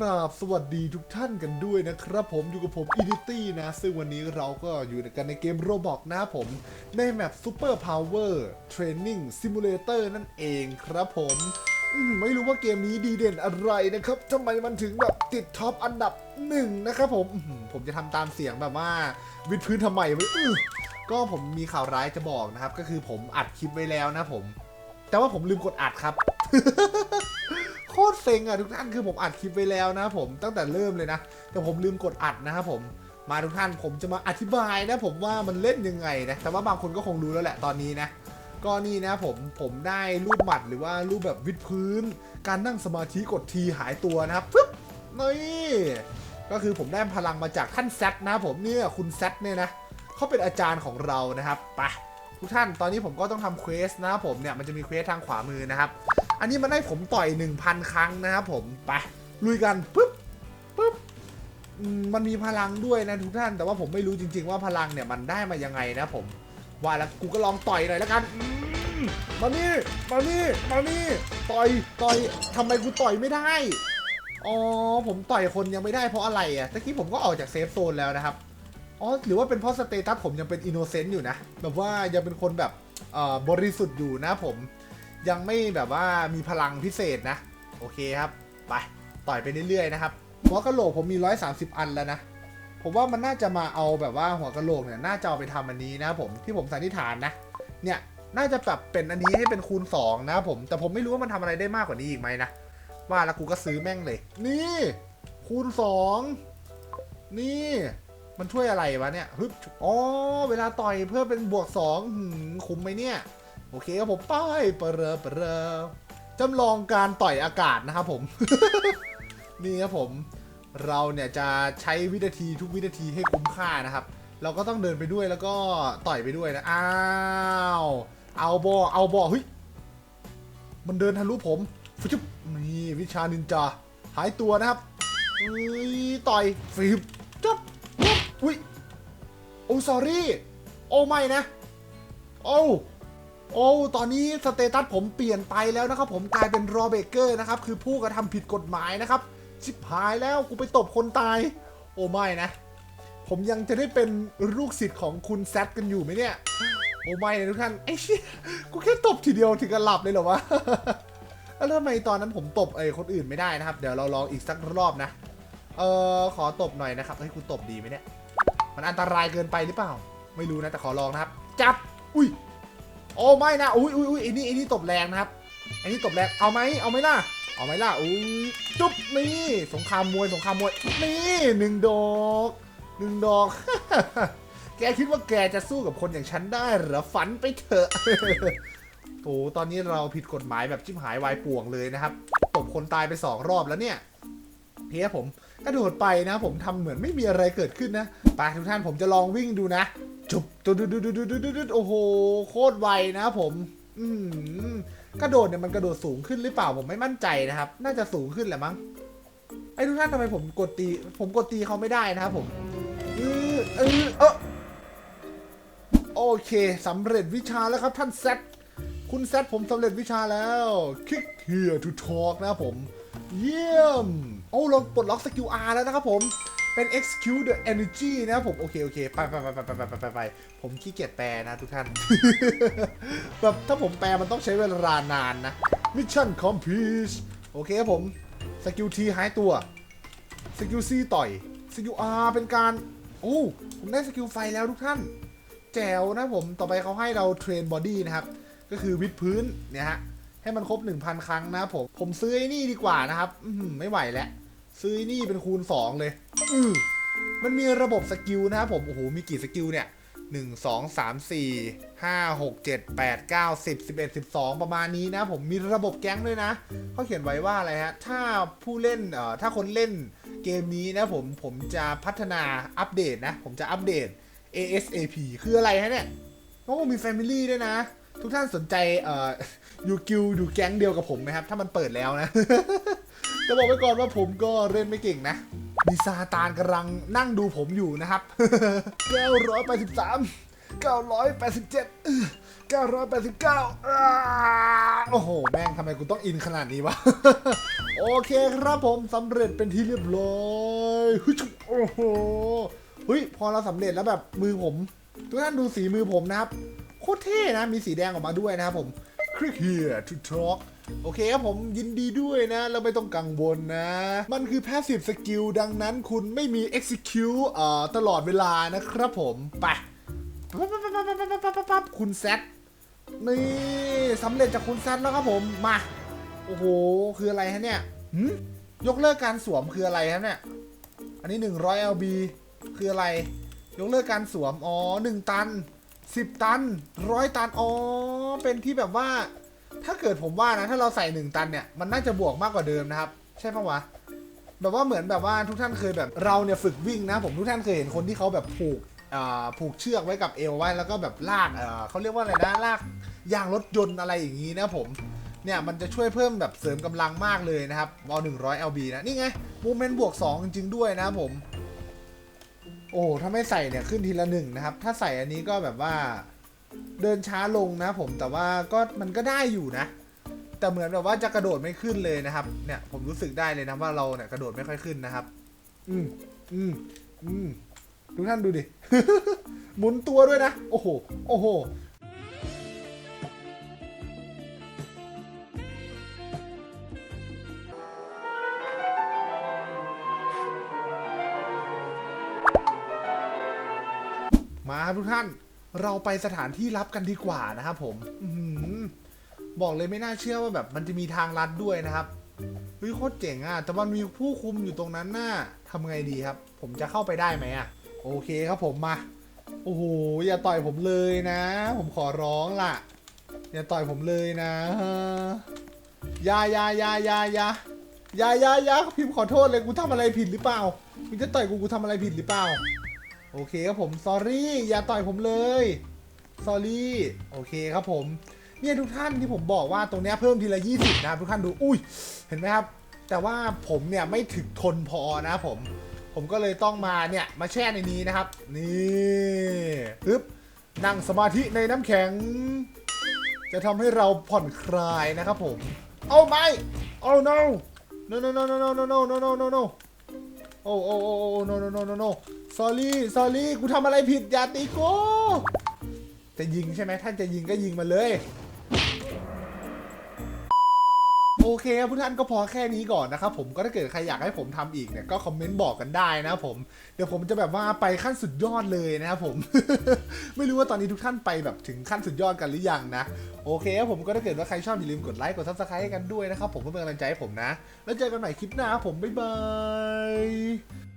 ราบสวัสดีทุกท่านกันด้วยนะครับผมอยู่กับผม e d i t y นะ ซึ่งวันนี้เราก็อยู่กันในเกม Roblox นะผมในแมป Super Power Training Simulator นั่นเองครับผมมไม่รู้ว่าเกมนี้ดีเด่นอะไรนะครับทำไมมันถึงแบบติดท็อปอันดับหนึ่งนะครับผมผมจะทำตามเสียงแบบว่า วิดพื้นทำไมไม่ก็ผมมีข่าวร้ายจะบอกนะครับ ก็คือผมอัดคลิปไว้แล้วนะผม แต่ว่าผมลืมกดอัดครับ โคตรเซ็งอะทุกท่านคือผมอัดคลิปไว้แล้วนะผมตั้งแต่เริ่มเลยนะ แต่ผมลืมกดอัดนะครับผมมาทุกท่านผมจะมาอธิบายนะผมว่ามันเล่นยังไงนะแต่ว่าบางคนก็คงรู้แล้วแหละตอนนี้นะก็นี่นะผมผมได้รูปหมัดหรือว่ารูปแบบวิดพื้น การนั่งสมาธิกดทีหายตัวนะครับปึ๊บนี่ก็คือผมได้พลังมาจากท่านแซดนะผมเนี่ยคุณแซดเนี่ยนะเขาเป็นอาจารย์ของเรานะครับไปทุกท่านตอนนี้ผมก็ต้องทำเควสนะผมเนี่ยมันจะมีเควสทางขวามือนะครับ อันนี้มันให้ผมต่อย 1,000 ครั้งนะครับผม ไป ลุยกันปึ๊บปึ๊บมันมีพลังด้วยนะทุกท่าน แต่ว่าผมไม่รู้จริง ๆ ว่าพลังเนี่ยมันได้มายังไงนะผม ว่าแล้วกูก็ลองต่อยหน่อยแล้วกันมานี่มานี่มานี่ต่อยต่อยทำไมกูต่อยไม่ได้อ๋อผมต่อยคนยังไม่ได้เพราะอะไรอะตะกี้ผมก็ออกจากเซฟโซนแล้วนะครับอ๋อหรือว่าเป็นเพราะสเตตัสผมยังเป็นอินโนเซนต์อยู่นะ แบบว่ายังเป็นคนแบบบริสุทธิ์อยู่นะผม ยังไม่แบบว่ามีพลังพิเศษนะ โอเคครับ ไปต่อยไปเรื่อยๆนะครับ หัวกะโหลกผมมี 130 อันแล้วนะ ผมว่ามันน่าจะมาเอาแบบว่าหัวกะโหลกเนี่ยน่าจะเอาไปทำอันนี้นะผมที่ผมสันนิษฐานนะ เนี่ยน่าจะแบบเป็นอันนี้ให้เป็นคูณ 2 นะผมแต่ผมไม่รู้ว่ามันทำอะไรได้มากกว่านี้อีกไหมนะ ว่าแล้วกูก็ซื้อแม่งเลย นี่ คูณ 2 นี่มันช่วยอะไรวะเนี่ยฮึบอ๋อเวลาต่อยเพื่อเป็นบวก2หืมคุ้มไหมเนี่ย โอเคครับผมไป้ายเปรอเปรอจำลองการต่อยอากาศนะครับผม นี่ครับผม เราเนี่ยจะใช้วินาทีทุกวินาทีให้คุ้มค่านะครับ เราก็ต้องเดินไปด้วยแล้วก็ต่อยไปด้วยนะ อ้าว เอาบอเอาบอเฮ้ย มันเดินทะลุผมฟึบนี่วิชานินจา หายตัวนะครับเฮ้ยต่อยฟิบจับปุ๊บอุ้ย โอ้สอรี่โอ้ไม่นะ โอ้ โอ้ตอนนี้สเตตัสผมเปลี่ยนไปแล้วนะครับผมกลายเป็นรอเบเกอร์นะครับคือผู้กระทำผิดกฎหมายนะครับชิบหายแล้วกูไปตบคนตาย โอ้ไม่นะ ผมยังจะได้เป็นลูกศิษย์ของคุณแซดกันอยู่ไหมเนี่ยโอ้ไม่นะทุกท่านไอ้เชี่ยกูแค่ตบทีเดียวถึงกับหลับเลยเหรอวะแล้วทำไมตอนนั้นผมตบไอ้คนอื่นไม่ได้นะครับ เดี๋ยวเราลองอีกสักรอบนะ เออขอตบหน่อยนะครับให้ยกูตบดีไหมเนี่ย มันอันตรายเกินไปหรือเปล่า ไม่รู้นะแต่ขอลองนะครับ จับ อุ้ย โอ้ไม่นะอุ้ยอุ้ยอุ้ยไอ้นี่ไอ้นี่ตบแรงนะครับไอ้นี่ตบแรงเอาไหมเอาไหมล่ะเอาไหมล่ะอุ้ยจุ๊บนี่สงครามมวยสงครามมวยนี่หนึ่งดอกหนึ่งดอก แกคิดว่าแกจะสู้กับคนอย่างฉันได้เหรอฝันไปเถอะโอ้ตอนนี้เราผิดกฎหมายแบบชิบหายวายป่วงเลยนะครับตบคนตายไปสองรอบแล้วเนี่ยเพียผมกระโดดไปนะ ผมทำเหมือนไม่มีอะไรเกิดขึ้นนะไปทุกท่านผมจะลองวิ่งดูนะ จุบจุดุดดุดดุดดุดดุดโอ้โห โคตรไวนะผม อืมกระโดดเนี่ยมันกระโดดสูงขึ้นหรือเปล่าผมไม่มั่นใจนะครับ น่าจะสูงขึ้นแหละมั้งไอ้ทุกท่านทำไมผมกดตี ผมกดตีเขาไม่ได้นะครับผมเออเออเออโอเคสำเร็จวิชาแล้วครับท่านแซดคุณแซดผมสำเร็จวิชาแล้ว Kick here to talk นะครับผม เยี่ยม โอ้เราปลดล็อกสกิล R แล้วนะครับผม เป็น execute the energy นะผมโอเคโอเคไปไปไปไปไปไปไปไปผมขี้เกียจแปลนะทุกท่าน แบบถ้าผมแปลมันต้องใช้เวลานานนะ mission complete โอเคครับผมสกิลทีหายตัวสกิลซีต่อยสกิลอาเป็นการโอ้ผมได้สกิลไฟแล้วทุกท่าน แจ๋วนะผมต่อไปเขาให้เราเทรนบอดี้นะครับ ก็คือวิดพื้นเนี่ยฮะให้มันครบ 1,000 ครั้งนะผม ผมซื้อไอ้นี่ดีกว่านะครับ ไม่ไหวแล้ว ซื้อไอ้นี่เป็นคูณ 2 เลย อือมันมีระบบสกิลนะครับผม โอ้โห มีกี่สกิลเนี่ย1 2 3 4 5 6 7 8 9 10 11 12ประมาณนี้นะผมมีระบบแก๊งด้วยนะเขาเขียนไว้ว่าอะไรฮะ ถ้าผู้เล่นเอ่อถ้าคนเล่นเกมนี้นะผมผมจะพัฒนาอัปเดตนะ ผมจะอัปเดต ASAP คืออะไรฮะเนี่ยโอ้มี Family ด้วยนะ ทุกท่านสนใจเอ่ออยู่กิลอยู่แก๊งเดียวกับผมไหมครับ ถ้ามันเปิดแล้วนะ จะบอกไว้ก่อนว่าผมก็เล่นไม่เก่งนะ มีซาตานกำลังนั่งดูผมอยู่นะครับ983 987 989อ้ายโอ้โห แม่งทำไมกูต้องอินขนาดนี้วะ โอเคครับผมสำเร็จเป็นที่เรียบร้อยเฮ้ยโอ้โหเฮ้ยพอเราสำเร็จแล้วแบบมือผม ทุกท่านดูสีมือผมนะครับ โคตรเท่นะ มีสีแดงออกมาด้วยนะครับผม Click here to talk โอเคครับผมยินดีด้วยนะ เราไม่ต้องกังวลนะ มันคือ passive skill ดังนั้นคุณไม่มี execute เอ่อตลอดเวลานะครับผมไปปั๊บปั๊บปั๊บปั๊บปั๊บปั๊บปั๊บคุณแซดนี่สำเร็จจากคุณแซดแล้วครับผมมา โอ้โห คืออะไรฮะเนี่ยหืมยกเลิกการสวมคืออะไรฮะเนี่ย อันนี้ 100 LB คืออะไร ยกเลิกการสวม อ๋อ 1 ตัน 10 ตัน 100 ตัน อ๋อ เป็นที่แบบว่า ถ้าเกิดผมว่านะถ้าเราใส่1ตันเนี่ยมันน่าจะบวกมากกว่าเดิมนะครับ ใช่ปะวะแบบว่าเหมือนแบบว่าทุกท่านเคยแบบเราเนี่ยฝึกวิ่งนะ ผมทุกท่านเคยเห็นคนที่เขาแบบผูกอ่าผูกเชือกไว้กับเอวไว้แล้วก็แบบลากเอ่อเขาเรียกว่าอะไรนะลากยางรถยนต์อะไรอย่างนี้นะผมเนี่ยมันจะช่วยเพิ่มแบบเสริมกำลังมากเลยนะครับวอล100 LB นะนี่ไงมูเมนต์บวก 2 จริง ๆ ด้วยนะผม โอ้ถ้าไม่ใส่เนี่ยขึ้นทีละหนึ่งนะครับ ถ้าใส่อันนี้ก็แบบว่า เดินช้าลงนะผมแต่ว่าก็มันก็ได้อยู่นะ แต่เหมือนแบบว่าจะกระโดดไม่ขึ้นเลยนะครับ เนี่ยผมรู้สึกได้เลยนะว่าเราเนี่ยกระโดดไม่ค่อยขึ้นนะครับ อืมอืมอืมทุกท่านดูดิหมุนตัวด้วยนะ โอ้โห โอ้โหมาครับทุกท่าน เราไปสถานที่ลับกันดีกว่านะครับผมอบอกเลยไม่น่าเชื่อว่าแบบมันจะมีทางลัดด้วยนะครับเฮ้ยโคตรเจ๋งอะ แต่มันมีผู้คุมอยู่ตรงนั้นน่ะทำไงดีครับ ผมจะเข้าไปได้ไหมอะ โอเคครับผมมา โอ้โห อย่าต่อยผมเลยนะ ผมขอร้องล่ะ อย่าต่อยผมเลยนะยายายายายายายายาพิมพ์ขอโทษเลยกูทำอะไรผิดหรือเปล่ามึงจะต่อยกูกูทำอะไรผิดหรือเปล่า โอเคครับผม s อรี่อย่าต่อยผมเลย s อรี่โอเคครับผมเนี่ยทุกท่านที่ผมบอกว่าตรงเนี้ยเพิ่มทีละ 20 นะทุกท่านดูอุ้ยเห็นไหมครับ แต่ว่าผมเนี่ยไม่ถึกทนพอนะผม ผมก็เลยต้องมาเนี่ยมาแช่ในนี้นะครับ นี่ปึ๊บนั่งสมาธิในน้ำแข็ง จะทำให้เราผ่อนคลายนะครับผม โอ้ไม่โอ้ no no no no no no no no no no โอ้โอ้โอ้โอ้โนโนโนโนโนสอรี่สอรี่กูทำอะไรผิดอย่าตีกูจะยิงใช่ไหมท่านจะยิงก็ยิงมาเลย โอเคครับทุกท่านก็พอแค่นี้ก่อนนะครับผมก็ถ้าเกิดใครอยากให้ผมทำอีกเนี่ยก็คอมเมนต์บอกกันได้นะผมเดี๋ยวผมจะแบบว่าไปขั้นสุดยอดเลยนะครับผม ไม่รู้ว่าตอนนี้ทุกท่านไปแบบถึงขั้นสุดยอดกันหรือยังนะโอเคครับผมก็ถ้าเกิดว่าใครชอบอย่าลืมกดไลค์กดซับสไครต์กันด้วยนะครับผมเพื่อเป็นกำลังใจให้ผมนะ แล้วเจอกันใหม่คลิปหน้าครับผมบ๊ายบาย